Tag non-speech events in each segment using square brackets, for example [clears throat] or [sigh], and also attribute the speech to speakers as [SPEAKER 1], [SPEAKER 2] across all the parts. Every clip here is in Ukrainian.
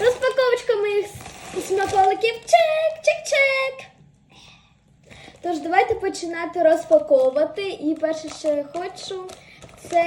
[SPEAKER 1] Розпаковочка моїх смаколиків. Чек, чек, чек. Тож давайте починати розпаковувати. І перше, що я хочу, це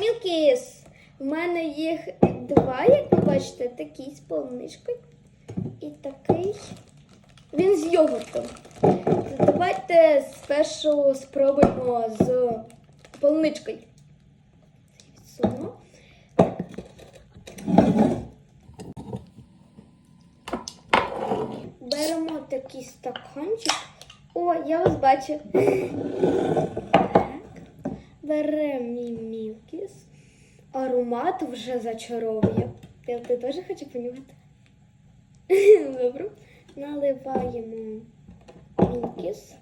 [SPEAKER 1] мілкіс. У мене їх два, як ви бачите, такий з полуничкою і такий. Він з йогуртом. Давайте спершу спробуємо з полуничкою. Відсуну. Беремо такий стаканчик. О, я вас бачу. Так. Беремо мій мілкіс. Аромат вже зачаровує. Ти, ти теж хочеш понюхати? [laughs] Добре. Наливаємо мілкіс.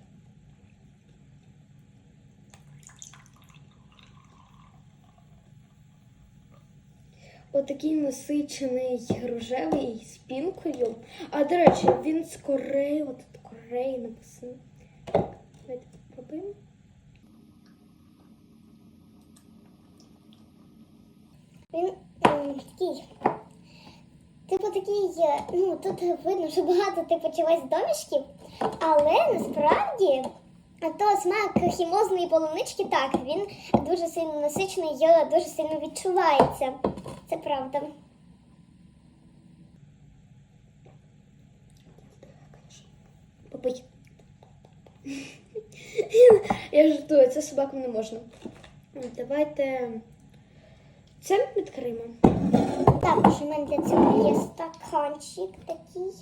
[SPEAKER 1] Отакий насичений рожевий з пінкою. А до речі, він з Кореї, от тут Кореї написано. Давайте попробуємо.
[SPEAKER 2] Він ем, такий. Типу такий, е, ну тут видно, що багато типу чогось домішків, але насправді то смак хімозної полунички так, він дуже сильно насичений, і дуже сильно відчувається. Це правда.
[SPEAKER 1] Попий. [laughs] Я жартую, це собакам не можна. Давайте це відкриємо.
[SPEAKER 2] Також у мене для цього є стаканчик такий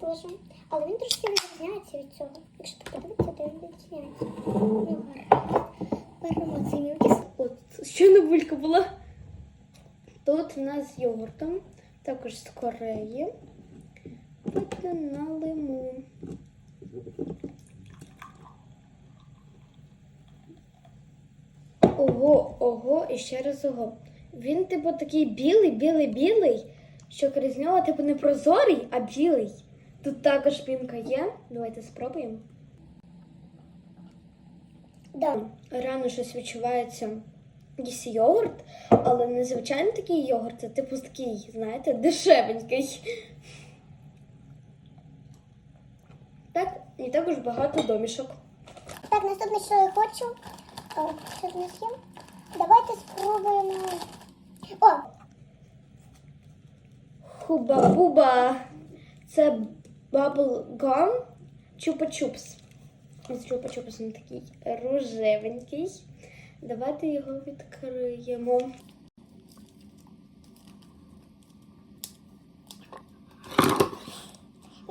[SPEAKER 2] теж. Але він трошки відрізняється від цього. Якщо так подивитися, то він відрізняється. Ну, гарно. Беремо цей мілкіс.
[SPEAKER 1] От, не булька була. Тут у нас з йогуртом, також з Кореї. Буде на лимон. Ого, ого, і ще раз ого. Він, типу, такий білий, білий, білий, що крізь нього, типу, не прозорий, а білий. Тут також пінка є. Давайте спробуємо.
[SPEAKER 2] Да.
[SPEAKER 1] Рано щось відчувається якийсь йогурт, але не звичайно такий йогурт, а типу такий, знаєте, дешевенький. Так, і також багато домішок.
[SPEAKER 2] Так, наступне, що я хочу. О, що в нас є? Давайте спробуємо. О,
[SPEAKER 1] Хуба-буба. Це bubble gum чупа-чупс. Чупа-чупс він такий рожевенький. Давайте його відкриємо.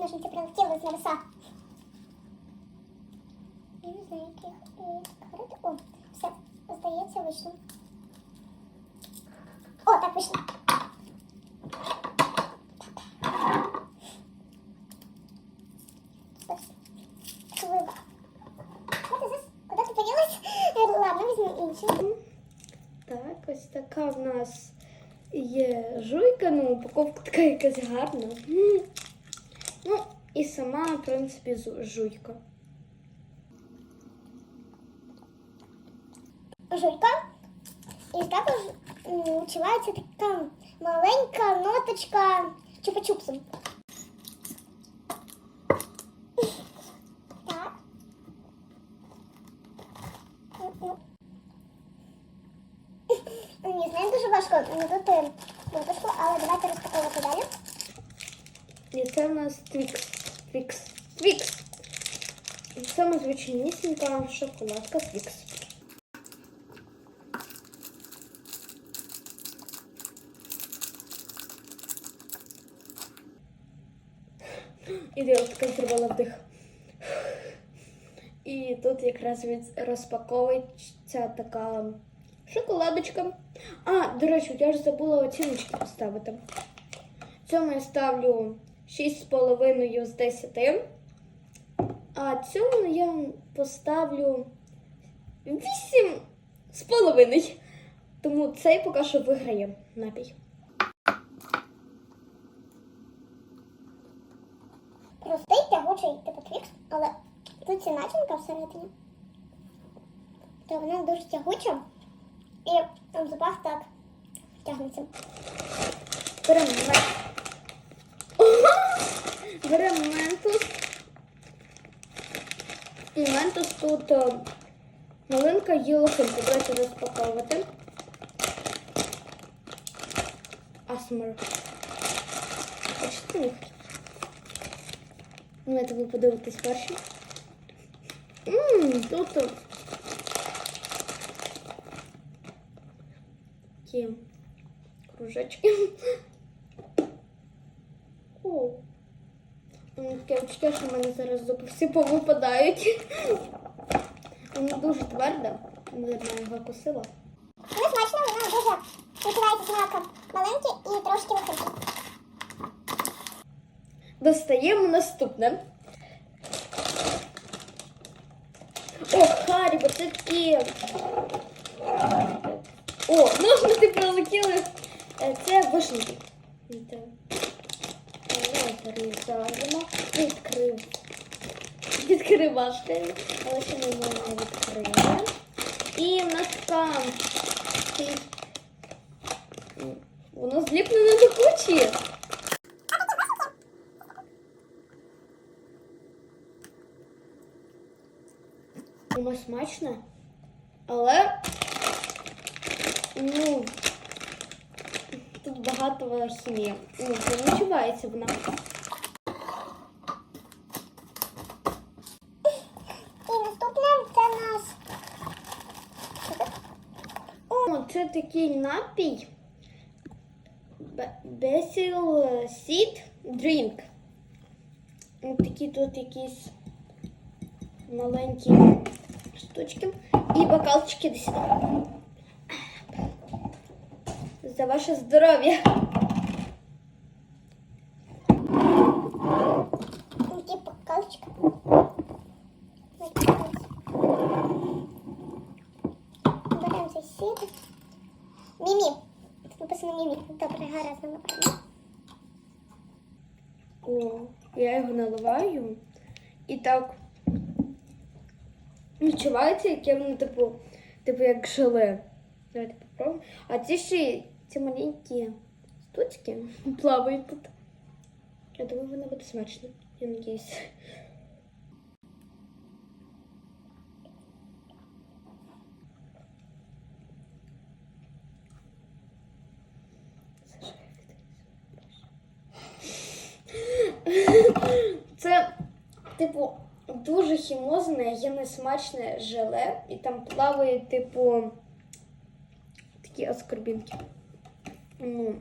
[SPEAKER 2] ножниці прилетіли з небеса. Я не знаю, як їх відкрити. О, все, здається, вийшло. О, так вийшло.
[SPEAKER 1] Так, ось така в нас є жуйка, ну упаковка така якась гарна. Ну, і сама, в принципі, жуйка.
[SPEAKER 2] жуйка. І також відчувається така маленька ноточка чупа-чупсу. Так. М-м. Ні, знаю, дуже важко надути буточку, але давайте розпаковувати далі.
[SPEAKER 1] І це в нас твікс. Твікс. Твікс. Саме звичайнісінька шоколадка твікс. І я така зробила вдих. І тут якраз розпаковується така шоколадочка. А, до речі, я ж забула оціночки поставити. Цьому я ставлю 6,5 з 10. А цьому я поставлю 8,5. Тому цей поки що виграє напій.
[SPEAKER 2] Простий тягучий типу твікс, але тут ця начинка всередині. То вона дуже тягуча і там запах так тягнеться.
[SPEAKER 1] Беремо. Беремо ментус. І ментус тут е, малинка і лохинка. Давайте розпаковувати. Асмер. Хочете їх? Давайте ви подивитесь перші. Ммм, тут такі кружечки. О. Таке відчуття, що в мене зараз зуби всі повипадають. Воно дуже тверде. Наверно, я його косила.
[SPEAKER 2] Воно смачно, воно дуже відчувається смаком маленький і трошки легкий.
[SPEAKER 1] Достаємо наступне. О, Харібо, це такі. О, ножниці прилетіли. Е, Це вишеньки. Це- Перезаримо. Відкрив. Відкривашка. Але ще ми не відкрили. І в нас така. такий- М, Воно зліплене до кучі. Воно смачне, але ну, тут багато версії. Ну, не відчувається вона.
[SPEAKER 2] Це
[SPEAKER 1] такий напій. Basil Seed Drink. Такі тут якісь маленькі штучки. І бокалчики десь. За ваше здоров'я.
[SPEAKER 2] покалчик. Беремо цей сід. Мімі. Тут написано мімі. Добре, гаразд.
[SPEAKER 1] О, я його наливаю. І так. Відчувається, яке воно, типу, типу як желе. Давайте попробуємо. А ці ще ці маленькі штучки плавають тут. Я думаю, воно буде смачно. Я надіюсь. Це, типу, дуже хімозне, є несмачне желе, і там плавають, типу, такі аскорбінки. Ну,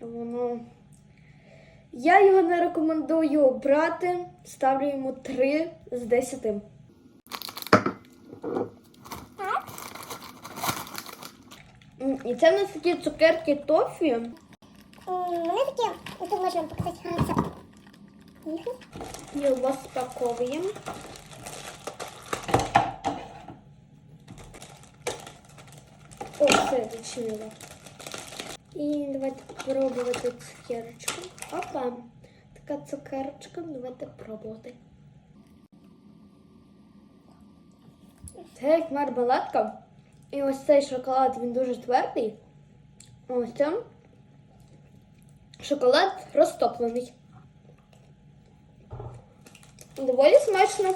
[SPEAKER 1] воно. Я його не рекомендую брати. Ставлю йому 3 з 10.
[SPEAKER 2] Так.
[SPEAKER 1] І це в нас такі цукерки тофі.
[SPEAKER 2] Вони такі, тут можна показати рецепт. Їх.
[SPEAKER 1] І розпаковуємо. О, все, відчинила. І давайте пробувати цукерочку. Опа, така цукерочка, давайте пробувати. Це як мармеладка. І ось цей шоколад, він дуже твердий. Ось це шоколад розтоплений. Доволі смачно.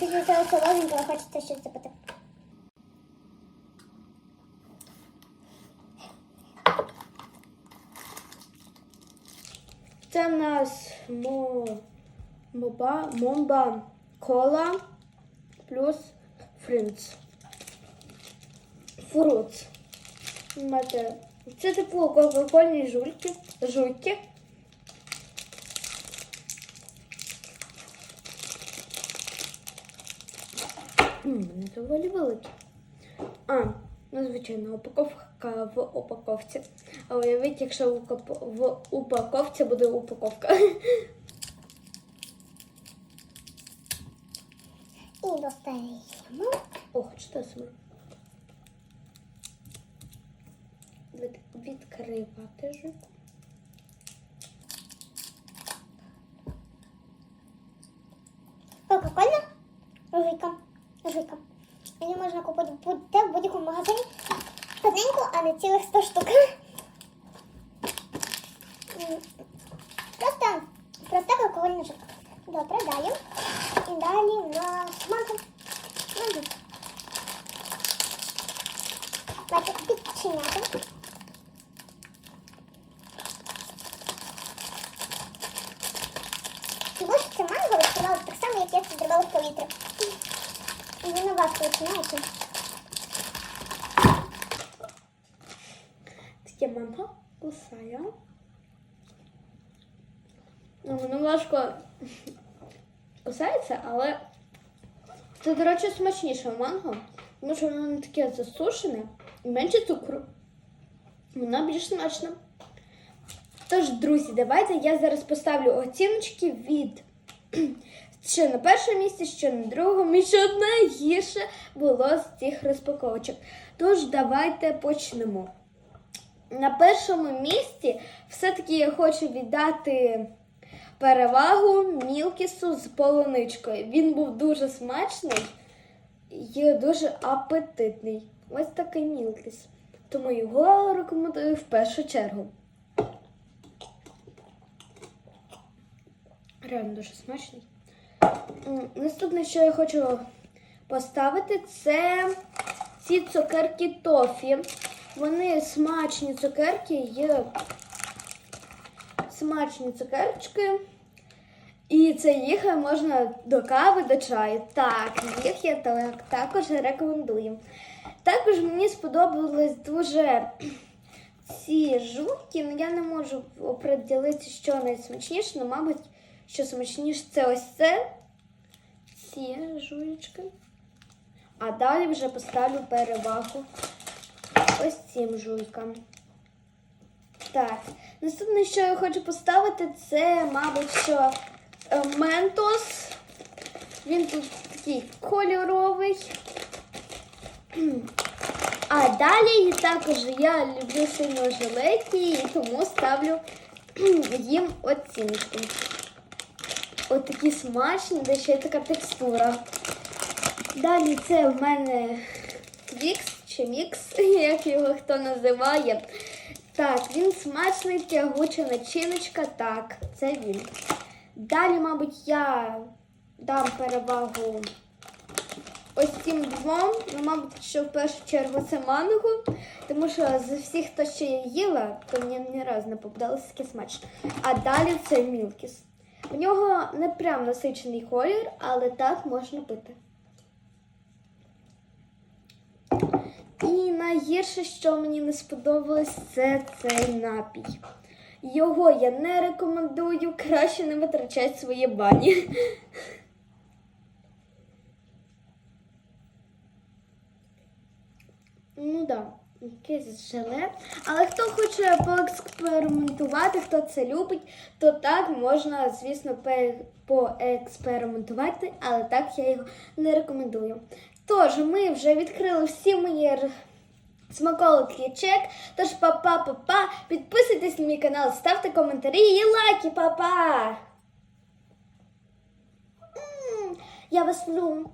[SPEAKER 2] Після цього солоденького хочеться щось запити.
[SPEAKER 1] Це в нас мо... моба... момба кола плюс фринц. Фруц. Мати. Це типу кока-кольні жульки. Жуйки. М, Вони доволі великі. А, ну звичайно, упаковка в упаковці. А уявіть, якщо в упаковці буде упаковка.
[SPEAKER 2] І достаємо.
[SPEAKER 1] О, що. Від, відкривати жуйку.
[SPEAKER 2] Кока-кола. Жуйка. Жуйка. Її можна купити в будь-якому магазині. Одненьку, а не цілих 100 штук. Жовтий. Добре, далі. І далі у нас манго. Манго. Давайте підчиняти. І манго розкривало так само, як я це зробила в повітря. І воно важко відчиняється.
[SPEAKER 1] Таке манго кусає. Ну, воно важко кусається, але це, до речі, смачніше манго, тому що воно не таке засушене і менше цукру. Воно більш смачне. Тож, друзі, давайте я зараз поставлю оціночки від [clears throat] що на першому місці, що на другому, і що найгірше було з цих розпаковочок. Тож, давайте почнемо. На першому місці все-таки я хочу віддати перевагу мілкісу з полуничкою. Він був дуже смачний і дуже апетитний. Ось такий мілкіс. Тому його рекомендую в першу чергу. Реально дуже смачний. Наступне, що я хочу поставити, це ці цукерки тофі. Вони смачні цукерки, є смачні цукерочки. І це їх можна до кави, до чаю. Так, їх я так, також рекомендую. Також мені сподобались дуже ці жуйки, але я не можу оприділити, що найсмачніше, але, мабуть, що смачніше це ось це. Ці жуєчки. А далі вже поставлю перевагу ось цим жуйкам. Так, наступне, що я хочу поставити, це, мабуть, що ментос. Він тут такий кольоровий. [clears throat] А далі також я люблю сильно жилеті і тому ставлю [clears throat] їм оцінку. От такі смачні, де ще й така текстура. Далі це в мене твікс чи мікс, [laughs] як його хто називає. Так, він смачний, тягуча начиночка. Так, це він. Далі, мабуть, я дам перевагу ось цим двом. Ну, мабуть, що в першу чергу це манго, тому що з всіх, хто ще їла, то мені ні разу не попадалося таке смачне. А далі це мілкіс. У нього не прям насичений колір, але так можна пити. І найгірше, що мені не сподобалось, це цей напій. Його я не рекомендую, краще не витрачати свої бані. Ну так, да, якесь желе. Але хто хоче поекспериментувати, хто це любить, то так можна, звісно, поекспериментувати, але так я його не рекомендую. Тож, ми вже відкрили всі мої смаколики чек. Тож, па-па-па-па, підписуйтесь на мій канал, ставте коментарі і лайки, па-па! Я вас люблю.